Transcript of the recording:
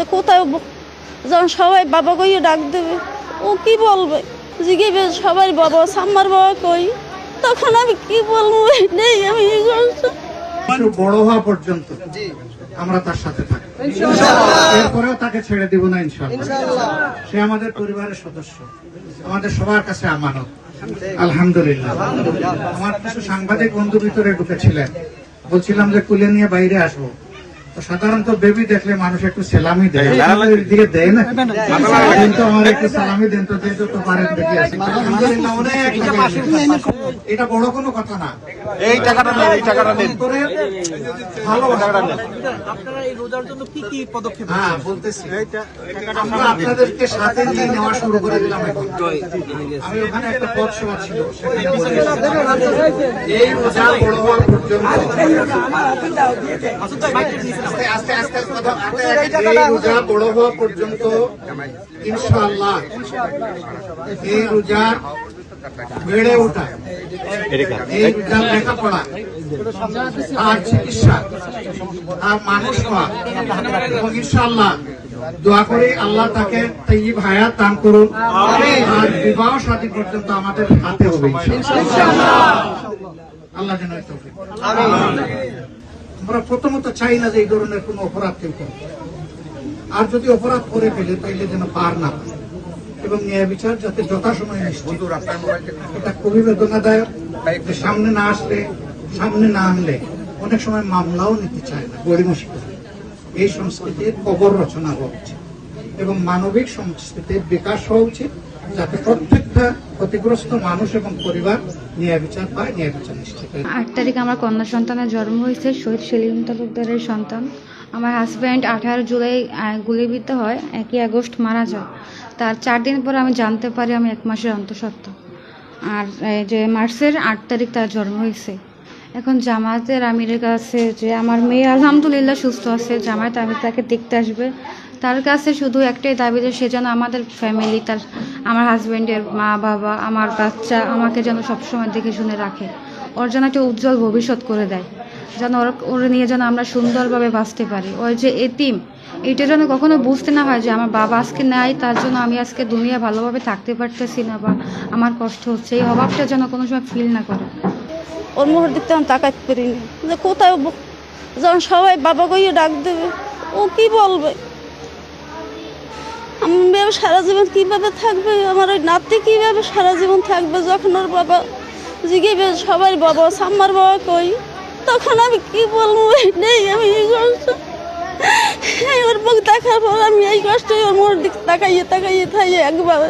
যে কোথায় যখন সবাই বাবা কইয়ে ডাক দেবে ও কি বলবে? জিগেবে সবাই বাবা সাম্মার বাবা কই? তখন আমি কি বলব? নেই আমি বড় হওয়া পর্যন্ত আমরা তার সাথে থাকি এরপরেও তাকে ছেড়ে দিব না ইনশাল্লাহ সে আমাদের পরিবারের সদস্য। আমাদের সবার কাছে আমানত। আলহামদুলিল্লাহ। আমার কিছু সাংবাদিক বন্ধু ভিতরে ঢুকেছিলেন। বলছিলাম যে কুলে নিয়ে বাইরে আসব। সাধারণত বেবি দেখলে মানুষ একটু সেলামি দেয়। দিকে দেয়। না। কিন্তু আমার একটু সালামি দেন তো পারেন দেখে আসি এটা বড় কোনো কথা না। এই টাকাটা নেন এই টাকাটা নেন। ভালো টাকাটা নেন। আপনারা এই রোজার জন্য কি কি পদক্ষেপ হ্যাঁ বলতেছি। আমরা আপনাদেরকে সাথে নিয়ে নেওয়া শুরু করে দিলাম আমি ওখানে একটা পথ সেবা ছিল এই রোজা বড় হওয়ার পর্যন্ত রোজা বড় হওয়া পর্যন্ত ইনশাআল্লাহ এই রোজা বেড়ে ওঠা। এই রোজা লেখাপড়া আর চিকিৎসা আর মানুষ হওয়া। এবং ইনশাআল্লাহ দোয়া করি আল্লাহ তাকে তৈব হায়াত দান করুন। আর বিবাহ শাদী পর্যন্ত আমাদের হাতে হবে আল্লাহ যেন। আমরা প্রথমত চাই না যে এই ধরনের কোনো অপরাধ কেউ করে আর যদি অপরাধ করে ফেলে তাইলে যেন পার না পায় এবং ন্যায় বিচার যাতে যথাসময়ে নিশ্চিত এটা খুবই বেদনাদায়ক। সামনে না আসলে সামনে না আনলে অনেক সময় মামলাও নিতে চায় না গড়িমসি করে এই সংস্কৃতির কবর রচনা হওয়া উচিত। এবং মানবিক সংস্কৃতির বিকাশ হওয়া উচিত। যাতে প্রত্যেকটা ক্ষতিগ্রস্ত মানুষ এবং পরিবার ন্যায় বিচার পায় ন্যায় বিচার নিশ্চিত আট তারিখ আমার কন্যা সন্তানের জন্ম হয়েছে, শহীদ সেলিম তালুকদারের সন্তান। আমার হাজব্যান্ড আঠারো জুলাই গুলিবিদ্ধ হয়, একই আগস্ট মারা যায়। তার চার দিন পর আমি জানতে পারি আমি এক মাসের অন্তঃসত্ত্বা। আর যে মার্চের আট তারিখ তার জন্ম হয়েছে। এখন জামায়াতের আমিরের কাছে যে আমার মেয়ে আলহামদুলিল্লাহ সুস্থ আছে, জামায়াত আমি তাকে দেখতে আসবে। তার কাছে শুধু একটাই দাবি যে সে যেন আমাদের ফ্যামিলি তার, আমার হাজব্যান্ডের মা, বাবা, আমার বাচ্চা আমাকে যেন সবসময় দেখে শুনে রাখে। ওর যেন একটা উজ্জ্বল ভবিষ্যৎ করে দেয়। যেন ওর ওর নিয়ে যেন আমরা সুন্দরভাবে বাঁচতে পারি। ওই যে এতিম, এটা যেন কখনো বুঝতে না হয় যে আমার বাবা আজকে নাই, তার জন্য আমি আজকে দুনিয়া ভালোভাবে থাকতে পারতেছি না বা আমার কষ্ট হচ্ছে। এই অভাবটা যেন কোনো সময় ফিল না করে। ওর মুখের দিকতে আমি তাকাতে পারিনি যে কোথায় যখন সবাই বাবা কইয়ে ডাক দেবে, ও কি বলবে? আমি সারা জীবন কীভাবে থাকবে? আমার ওই নাতি কীভাবে সারা জীবন থাকবে যখন ওর বাবা জিগেবে? সবাই বাবা সাম্মার বাবা কই? তখন আমি কি বলব? নেই আমি এই কষ্ট। ওর মুখ দেখার পর আমি এই কষ্টে ওর মোর দিক তাকাইয়ে তাকাইয়ে থাই একবার